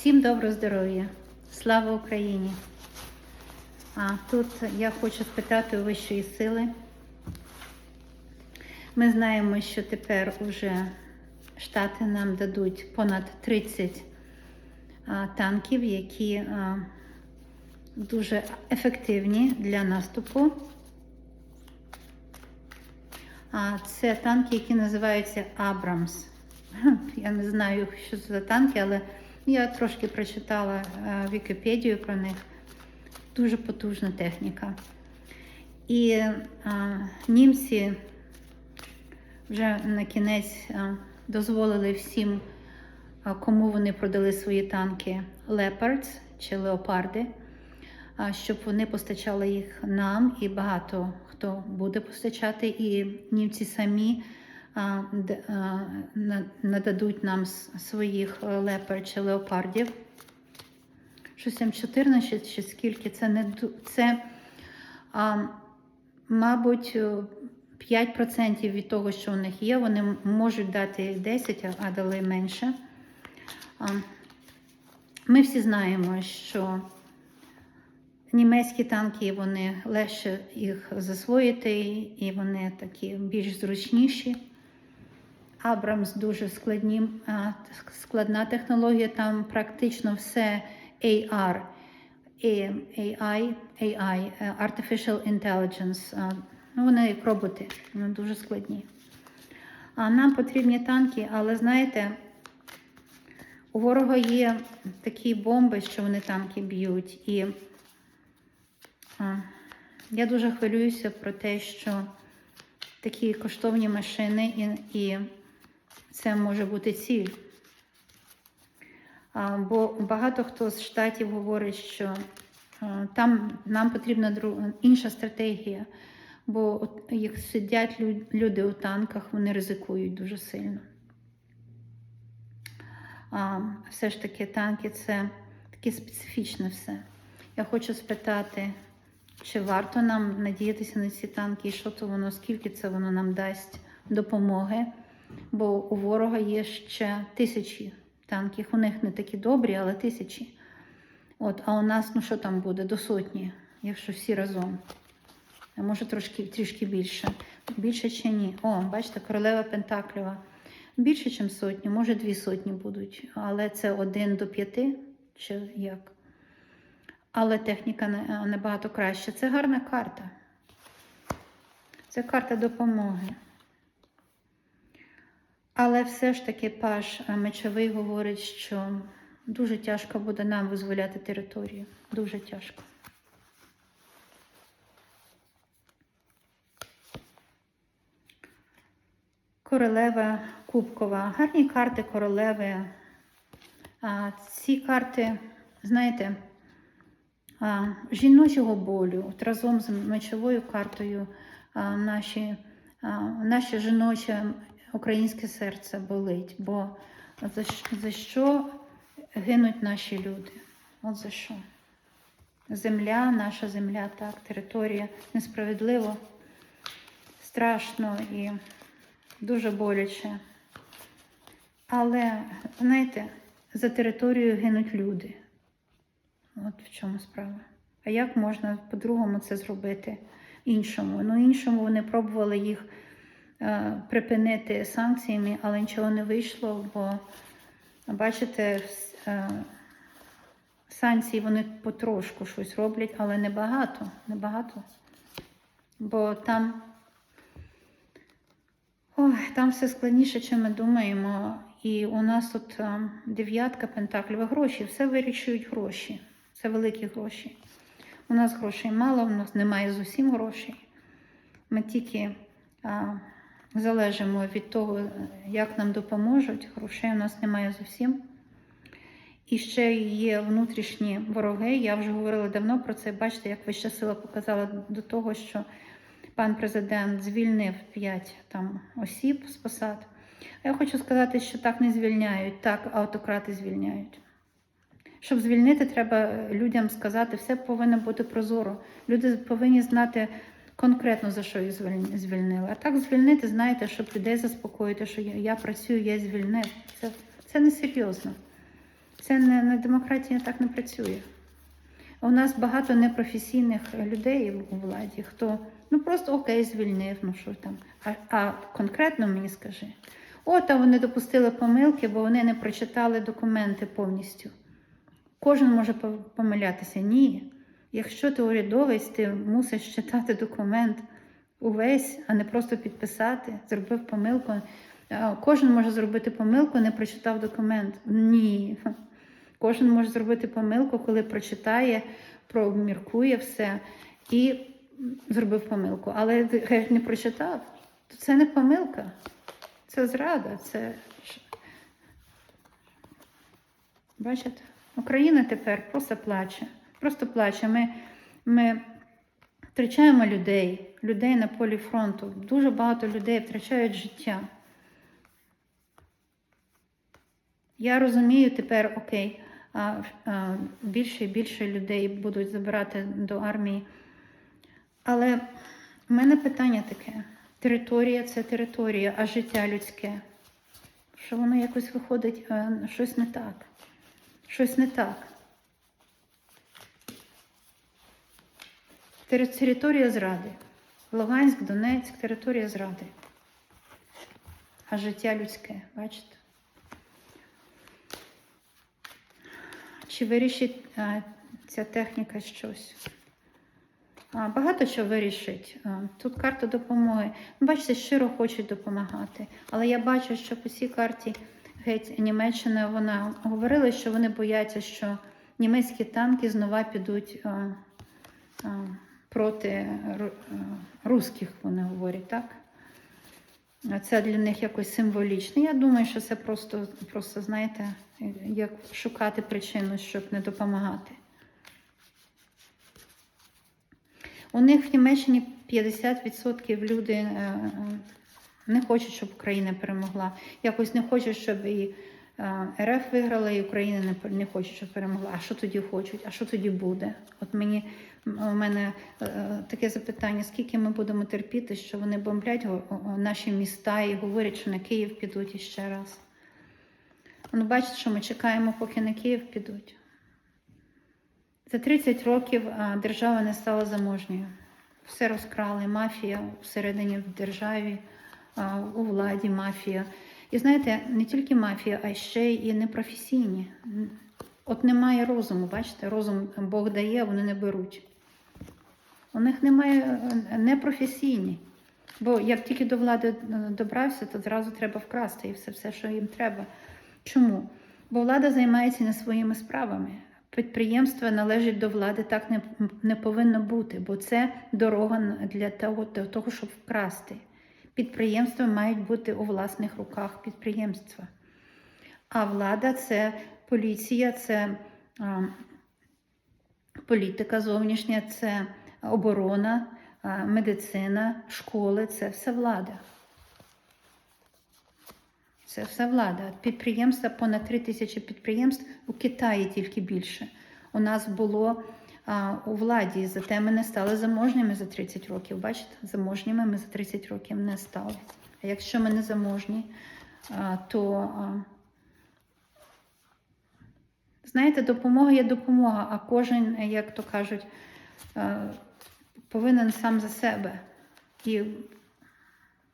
Всім доброго здоров'я! Слава Україні! А тут я хочу спитати у вищої сили. Ми знаємо, що тепер уже Штати нам дадуть понад 30 а, танків, які а, дуже ефективні для наступу. А це танки, які називаються Абрамс. Я не знаю, що це за танки, але я трошки прочитала е, Вікіпедію про них. Дуже потужна техніка. І е, німці вже на кінець е, дозволили всім, е, кому вони продали свої танки Leopards чи леопарди, е, щоб вони постачали їх нам і багато хто буде постачати, і німці самі а, а, нададуть нам своїх е, лепер чи леопардів. Щось там 14 чи скільки, це не це, а, мабуть, е, 5% від того, що у них є, вони можуть дати 10, а- а дали менше. А, Ми всі знаємо, що Німецькі танки вони легше їх засвоїти, і вони такі більш зручніші. Абрамс дуже складні, складна технологія, там практично все AR, AI, AI, е, Artificial Intelligence. Ну, вони як роботи, вони дуже складні. А нам потрібні танки, але знаєте, у ворога є такі бомби, що вони танки б'ють. І а, Я дуже хвилююся про те, що такі коштовні машини і, і це може бути ціль. Бо багато хто з штатів говорить, що там нам потрібна інша стратегія, бо як сидять люди у танках, вони ризикують дуже сильно. Все ж таки танки це таке специфічне все. Я хочу спитати, чи варто нам надіятися на ці танки, і що то воно, скільки це воно нам дасть допомоги? Бо у ворога є ще тисячі танків. У них не такі добрі, але тисячі. От, а у нас, ну що там буде, до сотні, якщо всі разом. А може трошки трішки більше. Більше чи ні? О, бачите, королева Пентаклева. Більше, ніж сотні, може дві сотні будуть, але це один до п'яти, чи як. Але техніка набагато краща. Це гарна карта. Це карта допомоги. Але все ж таки паш е, мечовий говорить, що дуже тяжко буде нам визволяти територію. Дуже тяжко. Королева Кубкова. Гарні карти королеви. А, ці карти, знаєте, а, жіночого болю, от разом з мечовою картою а, наші, а, наше жіноче українське серце болить. Бо за, за що гинуть наші люди? От за що? Земля, наша земля, так, територія несправедливо, страшно і дуже боляче. Але, знаєте, за територією гинуть люди. От в чому справа. А як можна по-другому це зробити іншому? Ну, іншому вони пробували їх припинити санкціями, але нічого не вийшло, бо, бачите, е, санкції вони потрошку щось роблять, але небагато, небагато. Бо там, ой, там все складніше, ніж ми думаємо. І у нас тут е, дев'ятка пентаклів, гроші, все вирішують гроші. Це великі гроші. У нас грошей мало, у нас немає зовсім грошей. Ми тільки а, залежимо від того, як нам допоможуть. Грошей у нас немає зовсім. І ще є внутрішні вороги. Я вже говорила давно про це. Бачите, як вища сила показала до того, що пан президент звільнив 5 там, осіб з посад. А я хочу сказати, що так не звільняють, так автократи звільняють. Щоб звільнити, треба людям сказати, все повинно бути прозоро. Люди повинні знати конкретно за що їх звіль- звільнили. А так звільнити, знаєте, щоб людей заспокоїти, що я, працюю, я звільнив. Це, це не серйозно. Це не, не демократія так не працює. У нас багато непрофесійних людей у владі, хто ну просто окей, звільнив, ну що там. А, а конкретно мені скажи, от а вони допустили помилки, бо вони не прочитали документи повністю. Кожен може помилятися. Ні. Якщо ти урядовець, ти мусиш читати документ увесь, а не просто підписати, зробив помилку. Кожен може зробити помилку, не прочитав документ. Ні. Кожен може зробити помилку, коли прочитає, проміркує все і зробив помилку. Але не прочитав, то це не помилка, це зрада. Це... Бачите, Україна тепер просто плаче. Просто плаче. Ми, ми втрачаємо людей, людей на полі фронту. Дуже багато людей втрачають життя. Я розумію тепер, окей, а, а, більше і більше людей будуть забирати до армії. Але в мене питання таке: територія це територія, а життя людське. Що воно якось виходить, е, щось не так. Щось не так. Територія зради. Луганськ, Донецьк, територія зради. А життя людське, бачите? Чи вирішить а, ця техніка щось? А, багато що вирішить. А, тут карта допомоги. Ну, Бачите, щиро хочуть допомагати. Але я бачу, що по цій карті геть Німеччина вона говорила, що вони бояться, що німецькі танки знову підуть а, а, проти русських, вони говорять, так? Це для них якось символічно. Я думаю, що це просто, просто знаєте, як шукати причину, щоб не допомагати. У них в Німеччині 50% люди е, е, не хочуть, щоб Україна перемогла. Якось не хочуть, щоб і е, РФ виграла, і Україна не, хоче, щоб перемогла. А що тоді хочуть? А що тоді буде? От мені у мене е, е, таке запитання: скільки ми будемо терпіти, що вони бомблять наші міста і говорять, що на Київ підуть іще раз. Ну, бачите, що ми чекаємо, поки на Київ підуть. За 30 років держава не стала заможньою. Все розкрали, мафія всередині в державі, у владі мафія. І знаєте, не тільки мафія, а ще і непрофесійні. От немає розуму, бачите, розум Бог дає, вони не беруть. У них немає е, непрофесійні. Бо як тільки до влади е, добрався, то зразу треба вкрасти і все, все, що їм треба. Чому? Бо влада займається не своїми справами. Підприємство належить до влади, так не, не повинно бути, бо це дорога для того, для того, щоб вкрасти. Підприємства мають бути у власних руках підприємства. А влада це поліція, це а, політика зовнішня, це оборона, медицина, школи це все влада. Це все влада. Підприємства, понад 3 тисячі підприємств у Китаї тільки більше. У нас було а, у владі, зате ми не стали заможніми за 30 років. Бачите, заможніми ми за 30 років не стали. А якщо ми не заможні, а, то а, знаєте, допомога є допомога, а кожен, як то кажуть, а, повинен сам за себе. І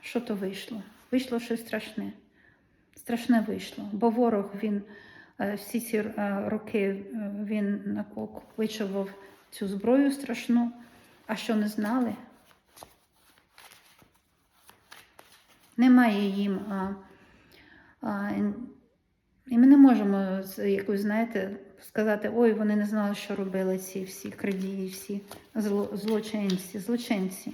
що то вийшло? Вийшло щось страшне страшне вийшло, бо ворог він е, всі ці е, роки е, він накопичував цю зброю страшну, а що не знали? Немає їм. А, а, і ми не можемо з якось, знаєте, сказати, ой, вони не знали, що робили ці всі крадії, всі злочинці, злочинці.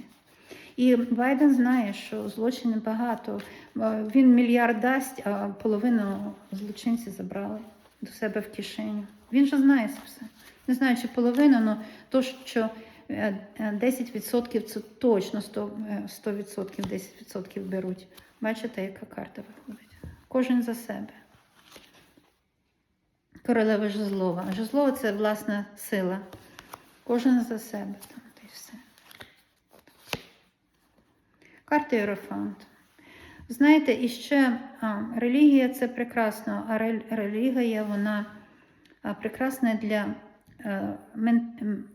І Байден знає, що злочинів багато. Е, Він мільярд дасть, а половину злочинці забрали до себе в кишеню. Він же знає це все. Не знаю, чи половину, але то, що е, е, 10% це точно 100%, е, 100% 10% беруть. Бачите, яка карта виходить? Кожен за себе. Королева Жезлова. Жезлова це власна сила. Кожен за себе. Там, та й все. Карта Єрофант. Знаєте, і ще а, релігія це прекрасно, а релігія, вона а, прекрасне для е,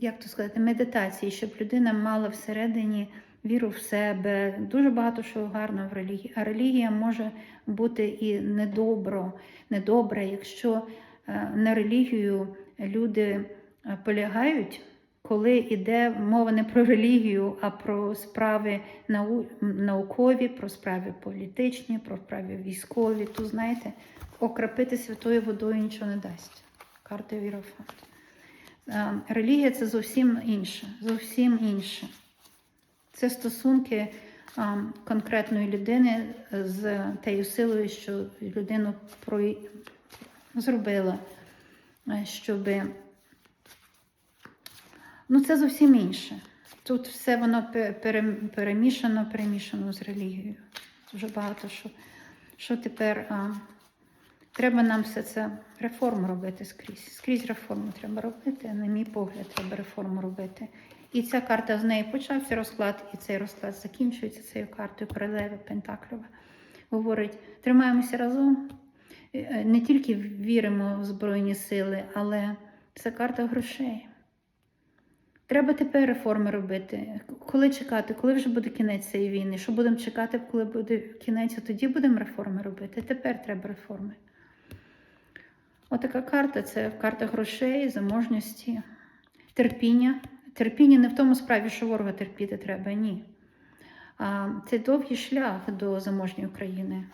як то сказати, медитації, щоб людина мала всередині віру в себе. Дуже багато що гарно в релігії. А релігія може бути і недобро, недобра, якщо на релігію люди е, полягають, коли йде мова не про релігію, а про справи нау- наукові, про справи політичні, про справи військові, то знаєте, окропити святою водою нічого не дасть. Карта Вірофант. Е, Релігія це зовсім інше. Зовсім інше. Це стосунки конкретної людини з тією силою, що людину про... зробила, е, щоб. Ну, це зовсім інше. Тут все воно перемішано, перемішано з релігією. Дуже багато що, що тепер. А, Треба нам все це реформу робити скрізь. Скрізь реформу треба робити. На мій погляд, треба реформу робити. І ця карта з неї почався розклад, і цей розклад закінчується цією картою королеви Пентакльова. Говорить, тримаємося разом, не тільки віримо в Збройні сили, але це карта грошей. Треба тепер реформи робити. Коли чекати, коли вже буде кінець цієї війни? Що будемо чекати, коли буде кінець, а тоді будемо реформи робити. Тепер треба реформи. Отака карта це карта грошей, заможності, терпіння. Терпіння не в тому справі, що ворога терпіти треба, ні. Це довгий шлях до заможньої України.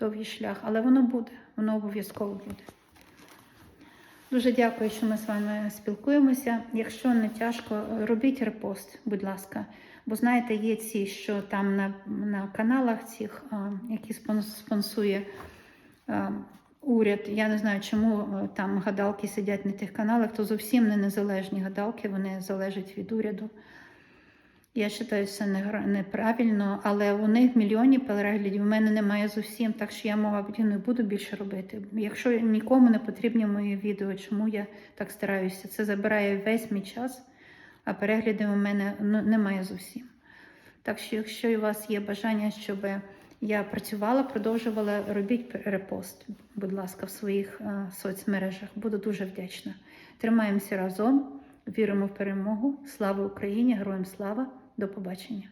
Довгий шлях, але воно буде, воно обов'язково буде. Дуже дякую, що ми з вами спілкуємося. Якщо не тяжко, робіть репост, будь ласка. Бо знаєте, є ці, що там на, на каналах цих, які спонсує уряд. Я не знаю, чому а, там гадалки сидять на тих каналах, то зовсім не незалежні гадалки, вони залежать від уряду. Я вважаю, це неправильно, але у них мільйонні переглядів, у мене немає зовсім, так що я, мабуть, не буду більше робити. Якщо нікому не потрібні мої відео, чому я так стараюся? Це забирає весь мій час, а переглядів у мене ну, немає зовсім. Так що, якщо у вас є бажання, щоб я працювала, продовжувала, робіть репост, будь ласка, в своїх е, соцмережах. Буду дуже вдячна. Тримаємося разом, віримо в перемогу. Слава Україні! Героям слава! До побачення!